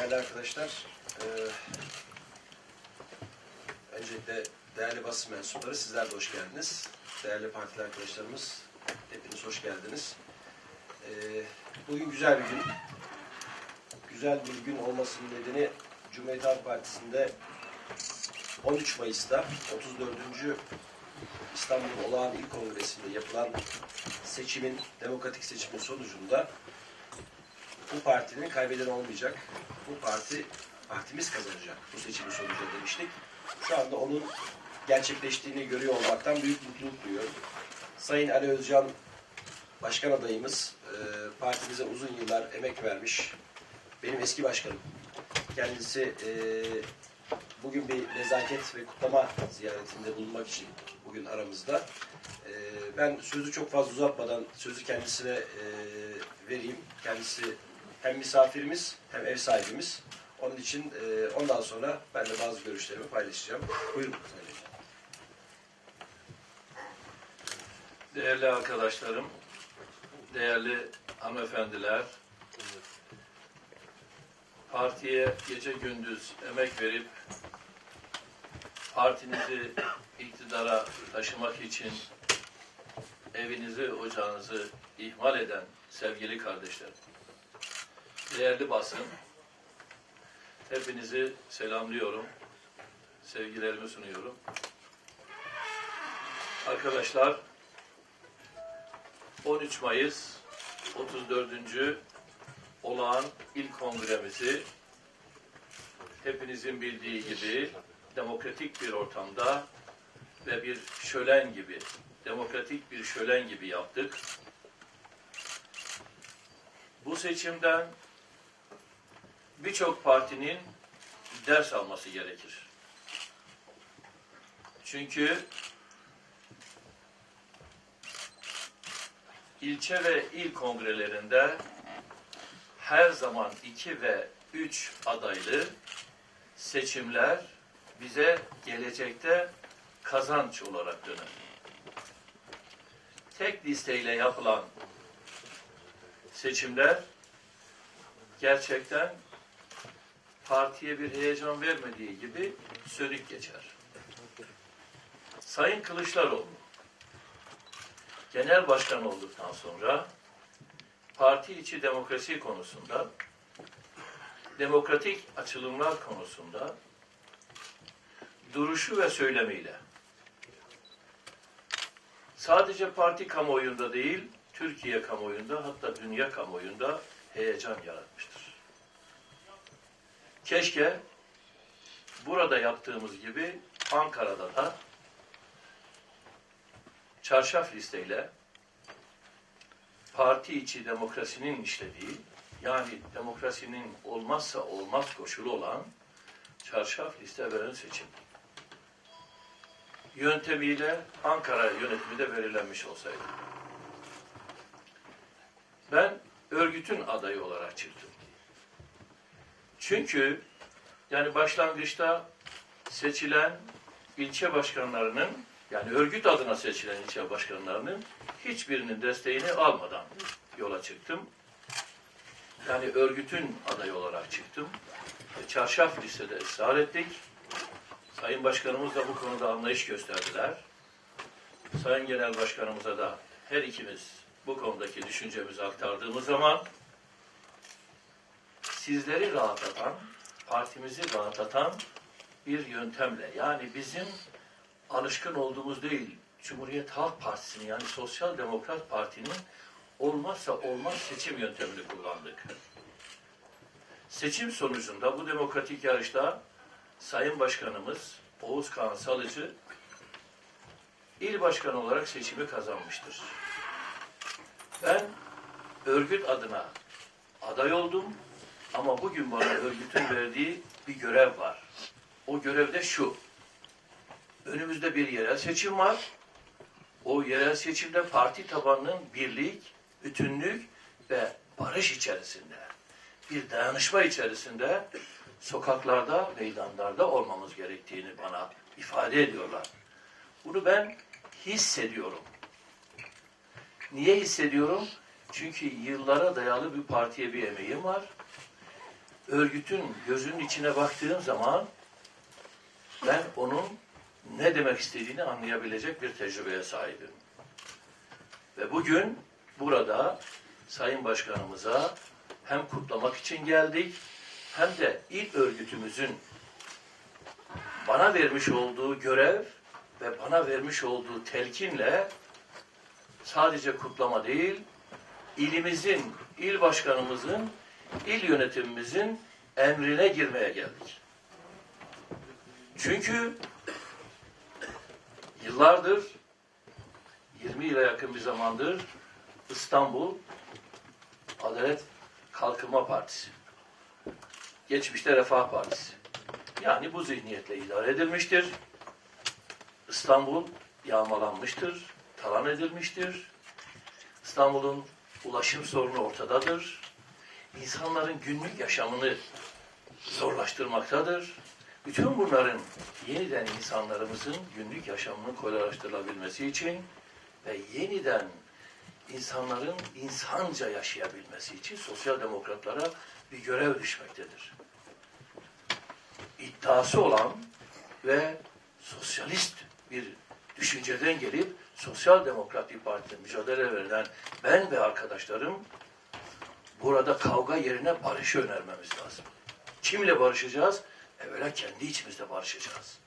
Değerli arkadaşlar, eee, öncelikle değerli basın mensupları sizler de hoş geldiniz. Değerli partili arkadaşlarımız, hepiniz hoş geldiniz. Eee, bugün güzel bir gün. Güzel bir gün olmasının nedeni Cumhuriyet Halk Partisi'nde 13 Mayıs'ta 34. İstanbul Olağan İl Kongresi'nde yapılan seçimin, demokratik seçimin sonucunda bu partinin kaybedeni olmayacak. Bu parti, partimiz kazanacak bu seçimin sonucunda demiştik. Şu anda onun gerçekleştiğini görüyor olmaktan büyük mutluluk duyuyorum. Sayın Ali Özcan başkan adayımız, e, partimize uzun yıllar emek vermiş. Benim eski başkanım. Kendisi e, bugün bir nezaket ve kutlama ziyaretinde bulunmak için bugün aramızda. E, ben sözü çok fazla uzatmadan sözü kendisine vereyim. Kendisi hem misafirimiz hem ev sahibimiz. Onun için e, ondan sonra ben de bazı görüşlerimi paylaşacağım. Buyurun. Değerli arkadaşlarım, değerli hanımefendiler, partiye gece gündüz emek verip partinizi iktidara taşımak için evinizi, ocağınızı ihmal eden sevgili kardeşlerim, değerli basın, hepinizi selamlıyorum, sevgilerimi sunuyorum. Arkadaşlar, 13 Mayıs 34. olağan il kongremizi hepinizin bildiği gibi demokratik bir ortamda ve bir şölen gibi, demokratik bir şölen gibi yaptık. Bu seçimden birçok partinin ders alması gerekir. Çünkü ilçe ve il kongrelerinde her zaman iki ve üç adaylı seçimler bize gelecekte kazanç olarak döner. Tek listeyle yapılan seçimler gerçekten partiye bir heyecan vermediği gibi sönük geçer. Sayın Kılıçdaroğlu genel başkan olduktan sonra parti içi demokrasi konusunda, demokratik açılımlar konusunda duruşu ve söylemiyle sadece parti kamuoyunda değil, Türkiye kamuoyunda hatta dünya kamuoyunda heyecan yaratmıştır. Keşke burada yaptığımız gibi Ankara'da da çarşaf listeyle parti içi demokrasinin işlediği, yani demokrasinin olmazsa olmaz koşulu olan çarşaf liste ve ön seçim yöntemiyle Ankara yönetimi de belirlenmiş olsaydı. Ben örgütün adayı olarak çıktım. Çünkü yani başlangıçta seçilen ilçe başkanlarının yani örgüt adına seçilen ilçe başkanlarının hiçbirinin desteğini almadan yola çıktım. Yani örgütün adayı olarak çıktım. E, Çarşaf listede ısrar ettik. Sayın Başkanımız da bu konuda anlayış gösterdiler. Sayın Genel Başkanımıza da her ikimiz bu konudaki düşüncemizi aktardığımız zaman sizleri rahatlatan, partimizi rahatlatan bir yöntemle yani bizim alışkın olduğumuz değil, Cumhuriyet Halk Partisi'nin yani Sosyal Demokrat Parti'nin olmazsa olmaz seçim yöntemini kullandık. Seçim sonucunda bu demokratik yarışta Sayın Başkanımız Oğuz Kağan Salıcı il başkanı olarak seçimi kazanmıştır. Ben örgüt adına aday oldum ama bugün bana örgütün verdiği bir görev var. O görevde şu. Önümüzde bir yerel seçim var. O yerel seçimde parti tabanının birlik, bütünlük ve barış içerisinde, bir dayanışma içerisinde sokaklarda, meydanlarda olmamız gerektiğini bana ifade ediyorlar. Bunu ben hissediyorum. Niye hissediyorum? Çünkü yıllara dayalı bir partiye bir emeğim var. Örgütün gözünün içine baktığım zaman ben onun ne demek istediğini anlayabilecek bir tecrübeye sahibim. Ve bugün burada Sayın Başkanımıza hem kutlamak için geldik hem de il örgütümüzün bana vermiş olduğu görev ve bana vermiş olduğu telkinle sadece kutlama değil, ilimizin, il başkanımızın, il yönetimimizin emrine girmeye geldik. Çünkü yıllardır, 20 yıla yakın bir zamandır İstanbul Adalet Kalkınma Partisi, geçmişte Refah Partisi. Yani bu zihniyetle idare edilmiştir. İstanbul yağmalanmıştır, talan edilmiştir. İstanbul'un ulaşım sorunu ortadadır. İnsanların günlük yaşamını zorlaştırmaktadır. Bütün bunların yeniden insanlarımızın günlük yaşamının kolaylaştırılabilmesi için ve yeniden insanların insanca yaşayabilmesi için sosyal demokratlara bir görev düşmektedir. İddiası olan ve sosyalist bir düşünceden gelip Sosyal Demokrat bir partide mücadele verilen ben ve arkadaşlarım burada kavga yerine barışı önermemiz lazım. Kimle barışacağız? Evvela kendi içimizde barışacağız.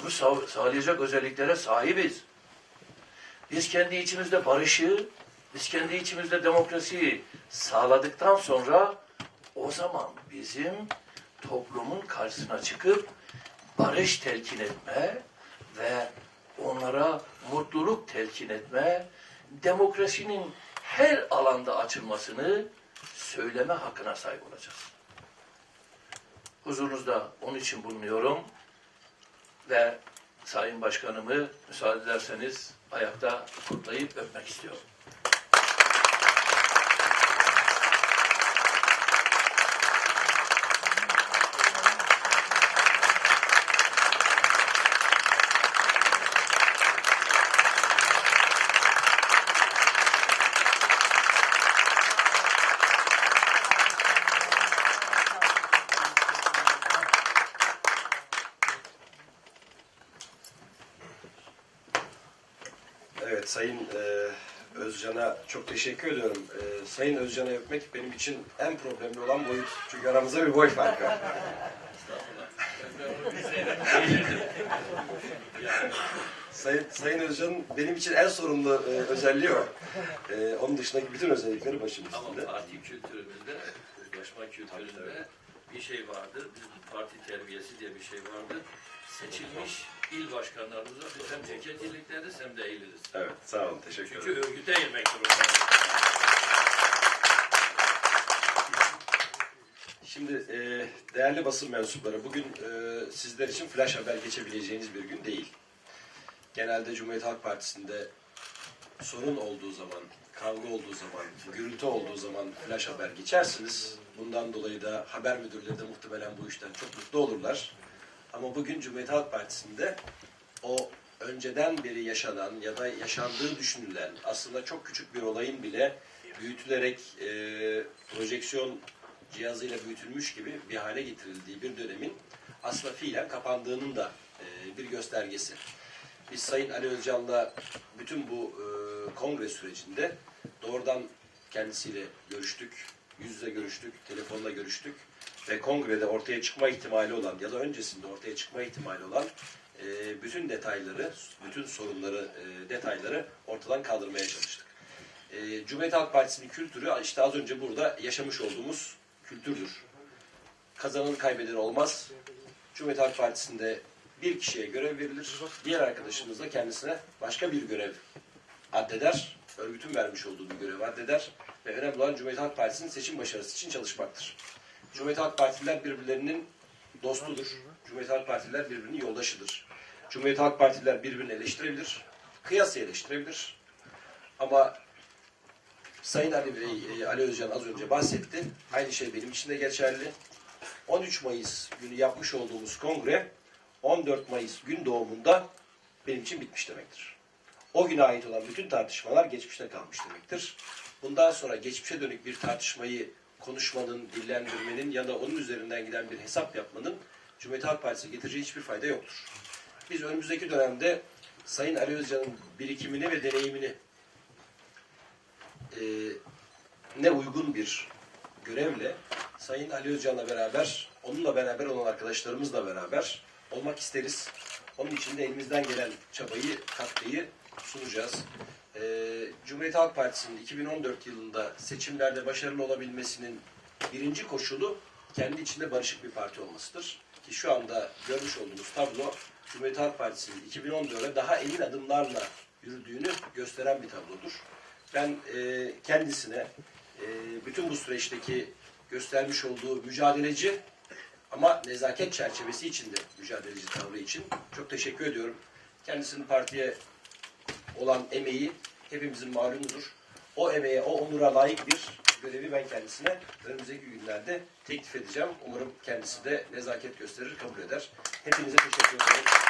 Bunu sağ- sağlayacak özelliklere sahibiz. Biz kendi içimizde barışı, biz kendi içimizde demokrasiyi sağladıktan sonra o zaman bizim toplumun karşısına çıkıp barış telkin etme ve onlara mutluluk telkin etme, demokrasinin her alanda açılmasını söyleme hakkına sahip olacağız. Huzurunuzda onun için bulunuyorum ve Sayın Başkanımı müsaade ederseniz ayakta kutlayıp öpmek istiyorum. Evet Sayın e, Özcan'a çok teşekkür ediyorum. E, Sayın Özcan'a öpmek benim için en problemli olan boyut. Çünkü aramızda bir boy farkı var. Sayın, Sayın Özcan'ın benim için en sorumlu e, özelliği o. E, onun dışındaki bütün özellikleri başım Ama üstünde. parti kültürümüzde, uzlaşma kültüründe bir şey vardır. Biz parti terbiyesi diye bir şey vardır. Seçilmiş il başkanlarımıza biz hem iyilikleri hem de eğiliriz. Evet sağ olun teşekkür Çünkü ederim. örgüte eğilmek zorundayız. Şimdi e, değerli basın mensupları bugün e, sizler için flash haber geçebileceğiniz bir gün değil. Genelde Cumhuriyet Halk Partisi'nde sorun olduğu zaman, kavga olduğu zaman, gürültü olduğu zaman flash haber geçersiniz. Bundan dolayı da haber müdürleri de muhtemelen bu işten çok mutlu olurlar. Ama bugün Cumhuriyet Halk Partisi'nde o önceden beri yaşanan ya da yaşandığı düşünülen aslında çok küçük bir olayın bile büyütülerek e, projeksiyon cihazıyla büyütülmüş gibi bir hale getirildiği bir dönemin aslında fiilen kapandığının da e, bir göstergesi. Biz Sayın Ali Özcan'la bütün bu e, kongre sürecinde doğrudan kendisiyle görüştük, yüz yüze görüştük, telefonla görüştük ve kongrede ortaya çıkma ihtimali olan ya da öncesinde ortaya çıkma ihtimali olan e, bütün detayları, bütün sorunları, e, detayları ortadan kaldırmaya çalıştık. E, Cumhuriyet Halk Partisi'nin kültürü işte az önce burada yaşamış olduğumuz kültürdür. Kazanan kaybeden olmaz. Cumhuriyet Halk Partisi'nde bir kişiye görev verilir. Diğer arkadaşımız da kendisine başka bir görev addeder. Örgütün vermiş olduğu bir görev addeder. Ve önemli olan Cumhuriyet Halk Partisi'nin seçim başarısı için çalışmaktır. Cumhuriyet Halk Partililer birbirlerinin dostudur. Cumhuriyet Halk Partililer birbirinin yoldaşıdır. Cumhuriyet Halk Partililer birbirini eleştirebilir. Kıyası eleştirebilir. Ama Sayın Ali Bey, e, Ali Özcan az önce bahsetti. Aynı şey benim için de geçerli. 13 Mayıs günü yapmış olduğumuz kongre 14 Mayıs gün doğumunda benim için bitmiş demektir. O güne ait olan bütün tartışmalar geçmişte kalmış demektir. Bundan sonra geçmişe dönük bir tartışmayı konuşmanın, dillendirmenin ya da onun üzerinden giden bir hesap yapmanın Cumhuriyet Halk Partisi'ne getireceği hiçbir fayda yoktur. Biz önümüzdeki dönemde Sayın Ali Özcan'ın birikimini ve deneyimini e, ne uygun bir görevle Sayın Ali Özcan'la beraber, onunla beraber olan arkadaşlarımızla beraber olmak isteriz. Onun için de elimizden gelen çabayı, katkıyı sunacağız. E, Cumhuriyet Halk Partisi'nin 2014 yılında seçimlerde başarılı olabilmesinin birinci koşulu kendi içinde barışık bir parti olmasıdır. Ki şu anda görmüş olduğumuz tablo Cumhuriyet Halk Partisi'nin 2014'e daha emin adımlarla yürüdüğünü gösteren bir tablodur. Ben e, kendisine e, bütün bu süreçteki göstermiş olduğu mücadeleci ama nezaket çerçevesi içinde mücadeleci tavrı için çok teşekkür ediyorum. Kendisinin partiye olan emeği hepimizin malumudur. O emeğe, o onura layık bir görevi ben kendisine önümüzdeki günlerde teklif edeceğim. Umarım kendisi de nezaket gösterir, kabul eder. Hepinize teşekkür ederim.